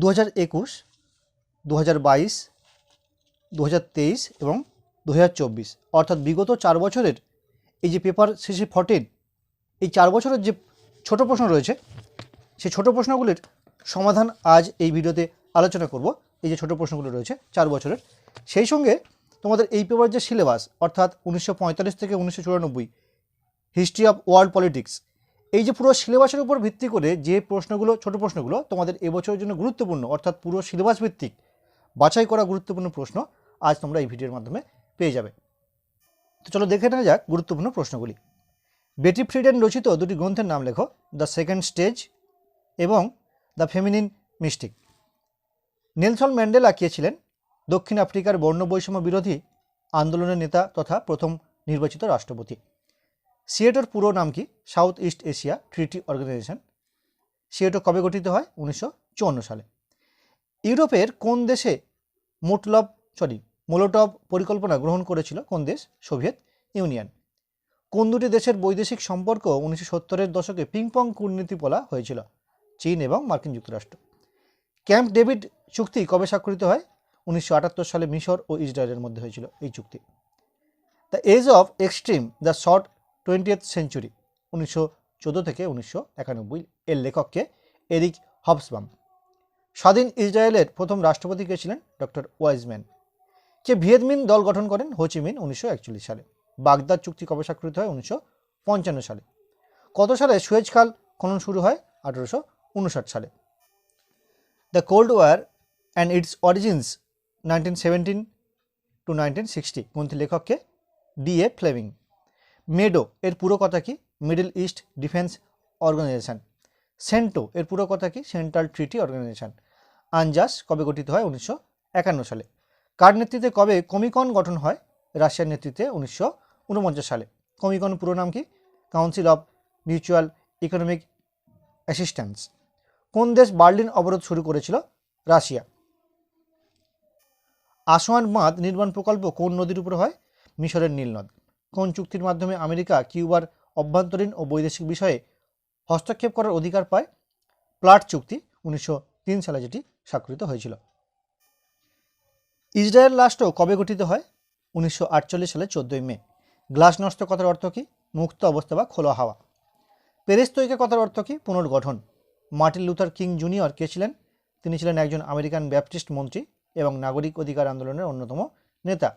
দু হাজার একুশ দু হাজার বাইশ দু হাজার তেইশ এবং দু হাজার চব্বিশ। অর্থাৎ বিগত চার বছরের এই যে পেপার সিসি ফর্টিন এই চার বছরের যে ছোট প্রশ্ন রয়েছে, সেই ছোট প্রশ্নগুলির সমাধান আজ এই ভিডিওতে আলোচনা করব। এই যে ছোট প্রশ্নগুলো রয়েছে চার বছরের, সেই সঙ্গে তোমাদের এই পেপার যে সিলেবাস অর্থাৎ উনিশশো পঁয়তাল্লিশ থেকে উনিশশো চুরানব্বই হিস্ট্রি অফ ওয়ার্ল্ড পলিটিক্স এই যে পুরো সিলেবাসের উপর ভিত্তি করে যে প্রশ্নগুলো, ছোট প্রশ্নগুলো তোমাদের এবছরের জন্য গুরুত্বপূর্ণ, অর্থাৎ পুরো সিলেবাস ভিত্তিক বাছাই করা গুরুত্বপূর্ণ প্রশ্ন আজ তোমরা এই ভিডিওর মাধ্যমে পেয়ে যাবে। তো চলো দেখে নেওয়া যাক গুরুত্বপূর্ণ প্রশ্নগুলি। বেটি ফ্রিডেন রচিত দুটি গ্রন্থের নাম লেখো, দ্য সেকেন্ড স্টেজ এবং the feminine mystique. Nelson Mandela কে ছিলেন? দক্ষিণ আফ্রিকার বর্ণ বৈষম্য বিরোধী আন্দোলনের নেতা তথা প্রথম নির্বাচিত রাষ্ট্রপতি। সিয়েটোর পুরো নাম কি? South East Asia treaty organisation. SEATO কবে গঠিত হয়? উনিশশো চুয়ান্ন সালে। ইউরোপের কোন দেশে মোটলব সরি মোলোটব পরিকল্পনা গ্রহণ করেছিল? কোন দেশ? Soviet Union. কোন দুটি দেশের বৈদেশিক সম্পর্ক উনিশশো সত্তরের দশকে পিংপং কূটনীতি বলা হয়েছিল? চীন এবং মার্কিন যুক্তরাষ্ট্র। ক্যাম্প ডেভিড চুক্তি কবে স্বাক্ষরিত হয়? উনিশশো আটাত্তর সালে মিশর ও ইসরায়েলের মধ্যে হয়েছিল এই চুক্তি। The age of extreme, the short twentieth century উনিশশো চোদ্দ থেকে উনিশশো একানব্বই এর লেখককে এরিক হবসবাম। স্বাধীন ইসরায়েলের প্রথম রাষ্ট্রপতি কে ছিলেন? Doctor Wiseman. কে ভিয়েতমিন দল গঠন করেন? হোচিমিন উনিশশো একচল্লিশ সালে। বাগদাদ চুক্তি কবে স্বাক্ষরিত হয় উনিশশো পঞ্চান্ন সালে। কত সালে সুয়েজ খাল খনন শুরু হয়? আঠেরোশো উনষাট সালে। The cold war and its origins nineteen seventeen to nineteen sixty. গ্রন্থের লেখককে ডি এ ফ্লেমিং। মেডো এর পুরো কথা কি? Middle East defence organisation CENTO এর পুরো কথা কি? সেন্ট্রাল ট্রিটি অর্গানাইজেশন আনজাস কবে গঠিত হয়? উনিশশো একান্ন সালে। কার নেতৃত্বে কবে কমিকন গঠন হয়? রাশিয়ার নেতৃত্বে উনিশশো উনপঞ্চাশ সালে। কমিকন পুরো নাম কি? Council of mutual economic assistance কোন দেশ বার্লিন অবরোধ শুরু করেছিল? রাশিয়া। আসোয়ান বাঁধ নির্মাণ প্রকল্প কোন নদীর উপর হয়? মিশরের নীল নীলনদ। কোন চুক্তির মাধ্যমে আমেরিকা কিউবার অভ্যন্তরীণ ও বৈদেশিক বিষয়ে হস্তক্ষেপ করার অধিকার পায়? প্লাট চুক্তি, উনিশশো তিন সালে যেটি স্বাক্ষরিত হয়েছিল। ইসরায়েল রাষ্ট্র কবে গঠিত হয়? উনিশশো আটচল্লিশ সালে চোদ্দোই মে। গ্লাস নষ্ট কথার অর্থ কী? মুক্ত অবস্থা বা খোলা হাওয়া। পেরেস্তৈকা কথার অর্থ কী? পুনর্গঠন। মার্টিন লুথার কিং জুনিয়র কে ছিলেন? তিনি ছিলেন একজন আমেরিকান ব্যাপটিস্ট মন্ত্রী এবং নাগরিক অধিকার আন্দোলনের অন্যতম নেতা।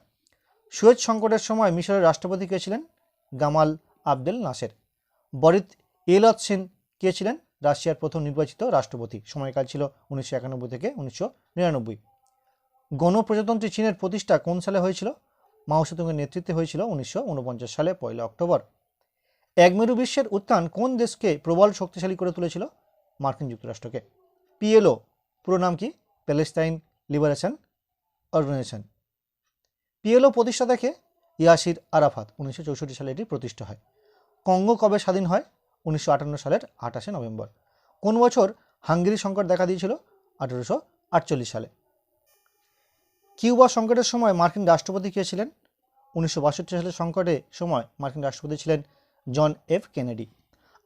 সুয়েজ সংকটের সময় মিশরের রাষ্ট্রপতি কে ছিলেন? Gamal Abdel Nasser. বরিত এলত সেন কে ছিলেন? রাশিয়ার প্রথম নির্বাচিত রাষ্ট্রপতি। সময়কাল ছিল উনিশশো একানব্বই থেকে উনিশশো নিরানব্বই। গণপ্রজাতন্ত্রী চীনের প্রতিষ্ঠা কোন সালে হয়েছিল? মাও সেতুংয়ের নেতৃত্বে হয়েছিল উনিশশো উনপঞ্চাশ সালে, পয়লা অক্টোবর। একমেরু বিশ্বের উত্থান কোন দেশকে প্রবল শক্তিশালী করে তুলেছিল? মার্কিন যুক্তরাষ্ট্রকে। পিএলও, পুরো নাম কি? Palestine liberation organisation. পিএলও প্রতিষ্ঠা দেখে ইয়াসির আরাফাত উনিশশো চৌষট্টি সালে এটি প্রতিষ্ঠা হয়। কঙ্গো কবে স্বাধীন হয়? উনিশশো আটান্ন সালের আঠাশে নভেম্বর। কোন বছর হাঙ্গেরি সংকট দেখা দিয়েছিল? আঠেরোশো আটচল্লিশ সালে। কিউবা সংকটের সময় মার্কিন রাষ্ট্রপতি কে ছিলেন? উনিশশো বাষট্টি সালের সংকটে সময় মার্কিন রাষ্ট্রপতি ছিলেন John F Kennedy.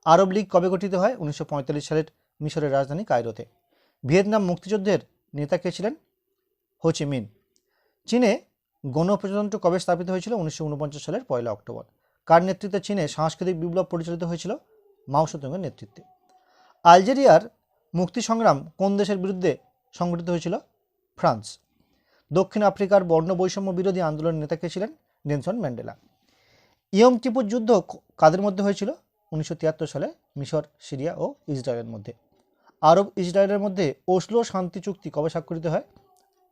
Arab League কবে গঠিত হয়? উনিশশো পঁয়তাল্লিশ সালের মিশরের রাজধানী কায়রোতে। ভিয়েতনাম মুক্তিযুদ্ধের নেতা কে ছিলেন? হোচিমিন চীনে গণপ্রজাতন্ত্র কবে স্থাপিত হয়েছিল? উনিশশো উনপঞ্চাশ সালের পয়লা অক্টোবর। কার নেতৃত্বে চীনে সাংস্কৃতিক বিপ্লব পরিচালিত হয়েছিল? মাও সেতুংয়ের নেতৃত্বে। আলজেরিয়ার মুক্তি সংগ্রাম কোন দেশের বিরুদ্ধে সংগঠিত হয়েছিল? ফ্রান্স। দক্ষিণ আফ্রিকার বর্ণ বৈষম্য বিরোধী আন্দোলনের নেতা কে ছিলেন? Nelson Mandela. ইয়ম টিপুর যুদ্ধ কাদের মধ্যে হয়েছিল? উনিশশো তিয়াত্তর সালে মিশর, সিরিয়া ও ইসরায়েলের মধ্যে। আরব ইসরায়েলের মধ্যে ওসলো শান্তি চুক্তি কবে স্বাক্ষরিত হয়?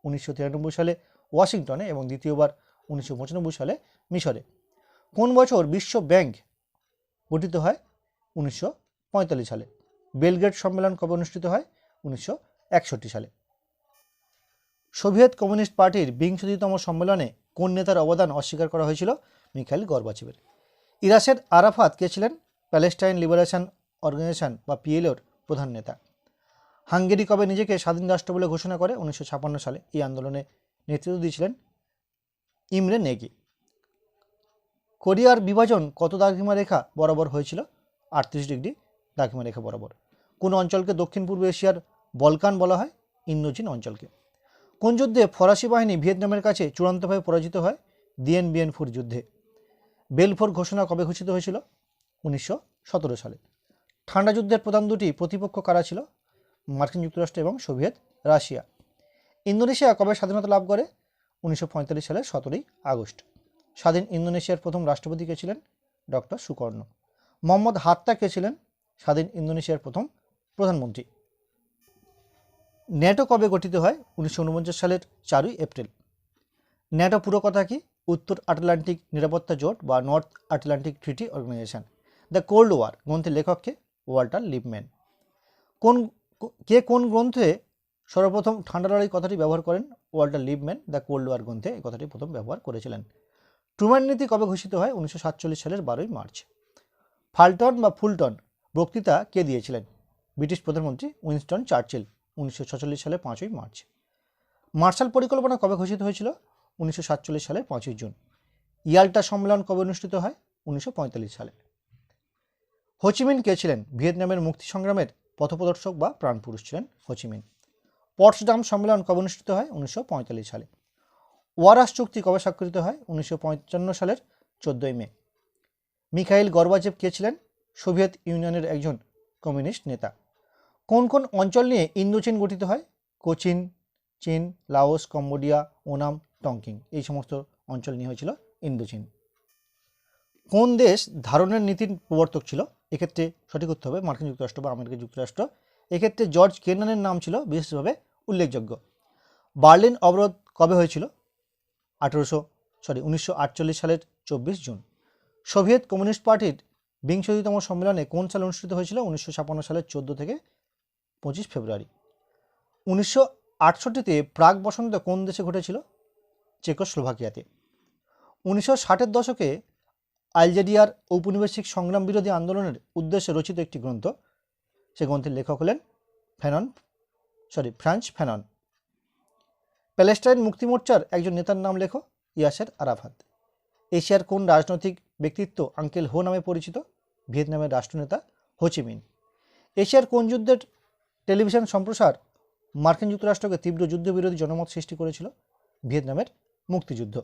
উনিশশো তিরানব্বই সালে ওয়াশিংটনে এবং দ্বিতীয়বার উনিশশো পঁচানব্বই সালে মিশরে। কোন বছর বিশ্ব ব্যাংক গঠিত হয়? উনিশশো পঁয়তাল্লিশ সালে। বেলগ্রেড সম্মেলন কবে অনুষ্ঠিত হয়? উনিশশো একষট্টি সালে। সোভিয়েত কমিউনিস্ট পার্টির বিংশতিতম সম্মেলনে কোন নেতার অবদান অস্বীকার করা হয়েছিল? মিখাইল গর্বাচেভের। ইরাসের আরাফাত কে ছিলেন? প্যালেস্টাইন লিবারেশন অর্গানাইজেশন বা পিএলওর প্রধান নেতা। হাঙ্গেরি কবে নিজেকে স্বাধীন রাষ্ট্র বলে ঘোষণা করে? উনিশশো সালে। এই আন্দোলনে নেতৃত্ব দিয়েছিলেন ইমরে নেগি। কোরিয়ার বিভাজন কত দ্রাঘিমা রেখা বরাবর হয়েছিল? আটত্রিশ ডিগ্রি দ্রাঘিমা রেখা বরাবর। কোন অঞ্চলকে দক্ষিণ পূর্ব এশিয়ার বলকান বলা হয়? ইন্দোচীন অঞ্চলকে। কোন যুদ্ধে ফরাসি বাহিনী ভিয়েতনামের কাছে চূড়ান্তভাবে পরাজিত হয়? দিয়েন যুদ্ধে। বেলফোর ঘোষণা কবে ঘোষিত হয়েছিল? উনিশশো সতেরো সালে। ঠান্ডা যুদ্ধের প্রধান দুটি প্রতিপক্ষ কারা ছিল? মার্কিন যুক্তরাষ্ট্র এবং সোভিয়েত রাশিয়া। ইন্দোনেশিয়া কবে স্বাধীনতা লাভ করে? উনিশশো পঁয়তাল্লিশ সালের সতেরোই আগস্ট। স্বাধীন ইন্দোনেশিয়ার প্রথম রাষ্ট্রপতি কে ছিলেন? ডক্টর সুকর্ণ। মোহাম্মদ হাত্তা কে ছিলেন? স্বাধীন ইন্দোনেশিয়ার প্রথম প্রধানমন্ত্রী। ন্যাটো কবে গঠিত হয়? উনিশশো ঊনপঞ্চাশ সালের চারই এপ্রিল। ন্যাটো পুরো কথা কি? উত্তর আটলান্টিক নিরাপত্তা জোট বা North Atlantic treaty organisation. The cold war, গ্রন্থের লেখককে ওয়াল্টার লিপম্যান। কোন, কে কোন গ্রন্থে সর্বপ্রথম ঠান্ডা লড়াই কথাটি ব্যবহার করেন Walter Lippmann the cold war গ্রন্থে এই কথাটি প্রথম ব্যবহার করেছিলেন। ট্রুম্যান নীতি কবে ঘোষিত হয়? উনিশশো সাতচল্লিশ সালের বারোই মার্চ। ফাল্টন বা ফুলটন বক্তৃতা কে দিয়েছিলেন? ব্রিটিশ প্রধানমন্ত্রী উইনস্টন চার্চিল, উনিশশো সালে পাঁচই মার্চ। মার্শাল পরিকল্পনা কবে ঘোষিত হয়েছিল? উনিশশো সালের পাঁচই জুন। ইয়াল্টা সম্মেলন কবে অনুষ্ঠিত হয়? উনিশশো পঁয়তাল্লিশ সালে। হোচিমিন কে ছিলেন? ভিয়েতনামের মুক্তি সংগ্রামের পথপ্রদর্শক বা প্রাণপুরুষ ছিলেন হোচিমিন পটসডাম সম্মেলন কবে অনুষ্ঠিত হয়? উনিশশো পঁয়তাল্লিশ সালে। ওয়ারাস চুক্তি কবে স্বাক্ষরিত হয়? উনিশশো সালের চোদ্দোই মে। মিখাইল গর্বাচেভ কে ছিলেন? সোভিয়েত ইউনিয়নের একজন কমিউনিস্ট নেতা। কোন কোন অঞ্চল নিয়ে ইন্দোচীন গঠিত হয়? কোচিন, চীন, লাওস, কম্বোডিয়া, ওনাম, টংকিং এই সমস্ত অঞ্চল নিয়ে হয়েছিল ইন্দোচীন। কোন দেশ ধারণের নীতির প্রবর্তক ছিল? এক্ষেত্রে সঠিক উত্তর হবে মার্কিন যুক্তরাষ্ট্র বা আমেরিকা যুক্তরাষ্ট্র। এক্ষেত্রে জর্জ কেনানের নাম ছিল, বিশেষভাবে উল্লেখযোগ্য। বার্লিন অবরোধ কবে হয়েছিল? আঠেরোশো, সরি, উনিশশো আটচল্লিশ সালের চব্বিশ জুন। সোভিয়েত কমিউনিস্ট পার্টির বিংশতিতম সম্মেলনে কোন সালে অনুষ্ঠিত হয়েছিল? উনিশশো সালের চোদ্দ থেকে পঁচিশ ফেব্রুয়ারি। উনিশশো আটষট্টিতে প্রাক বসন্ত কোন দেশে ঘটেছিল? চেকোস্লোভাকিয়াতে। উনিশশো ষাটের দশকে আলজেরিয়ার ঔপনিবেশিক সংগ্রাম বিরোধী আন্দোলনের উদ্দেশ্যে রচিত একটি গ্রন্থ, সে গ্রন্থের লেখক হলেন Fanon sorry Frantz Fanon Palestine মুক্তি মোর্চার একজন নেতার নাম লেখো, ইয়াসের আরাফাত। এশিয়ার কোন রাজনৈতিক ব্যক্তিত্ব আঙ্কেল হো নামে পরিচিত? ভিয়েতনামের রাষ্ট্রনেতা হোচিমিন এশিয়ার কোন যুদ্ধের টেলিভিশন সম্প্রসার মার্কিন যুক্তরাষ্ট্রকে তীব্র যুদ্ধবিরোধী জনমত সৃষ্টি করেছিল? ভিয়েতনামের মুক্তিযুদ্ধ।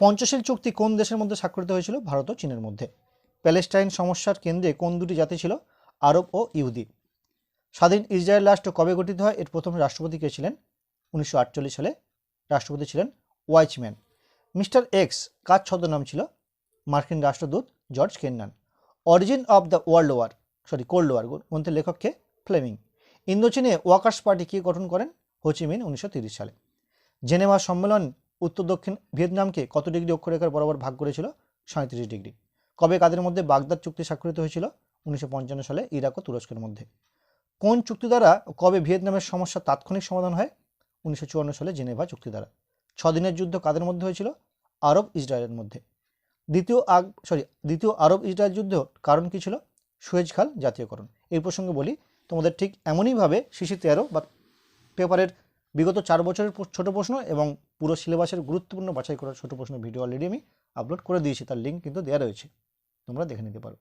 পঞ্চশীল চুক্তি কোন দেশের মধ্যে স্বাক্ষরিত হয়েছিল? ভারত ও চীনের মধ্যে। প্যালেস্টাইন সমস্যার কেন্দ্রে কোন দুটি জাতি ছিল? আরব ও ইহুদি। স্বাধীন ইসরায়েল রাষ্ট্র কবে গঠিত হয়? এর প্রথম রাষ্ট্রপতি কে ছিলেন? উনিশশো আটচল্লিশ সালে রাষ্ট্রপতি ছিলেন ওয়াইচম্যান। মিস্টার এক্স কার ছদ্মনাম ছিল? মার্কিন রাষ্ট্রদূত George Kennan. Origin of the world war, sorry, cold war, গ্রন্থের লেখককে ফ্লেমিং। ইন্দোচীনে ওয়াকার্স পার্টি কে গঠন করেন? হোচিমিন উনিশশো সালে। জেনেভা সম্মেলন উত্তর দক্ষিণ ভিয়েতনামকে কত ডিগ্রি অক্ষরেখার বরাবর ভাগ করেছিল? সাঁত্রিশ ডিগ্রি। কবে কাদের মধ্যে বাগদাদ চুক্তি স্বাক্ষরিত হয়েছিল? উনিশশো পঞ্চান্ন সালে ইরাক ও তুরস্কের মধ্যে। কোন চুক্তি দ্বারা কবে ভিয়েতনামের সমস্যা তাৎক্ষণিক সমাধান হয়? উনিশশো চুয়ান্ন সালে জেনেভা চুক্তি দ্বারা। ছদিনের যুদ্ধ কাদের মধ্যে হয়েছিল? আরব ইসরায়েলের মধ্যে। দ্বিতীয় আগ সরি দ্বিতীয় আরব ইসরায়েল যুদ্ধ কারণ কী ছিল? সুয়েজ খাল জাতীয়করণ। এই প্রসঙ্গে বলি, তোমাদের ঠিক এমনইভাবে শিশি তেরো বা পেপারের বিগত চার বছরের ছোট প্রশ্ন এবং পুরো সিলেবাসের গুরুত্বপূর্ণ বাছাই করা ছোট প্রশ্ন ভিডিও অলরেডি আমি আপলোড করে দিয়েছি। তার লিঙ্ক কিন্তু দেওয়া রয়েছে। তোমরা দেখে নিতে পারো।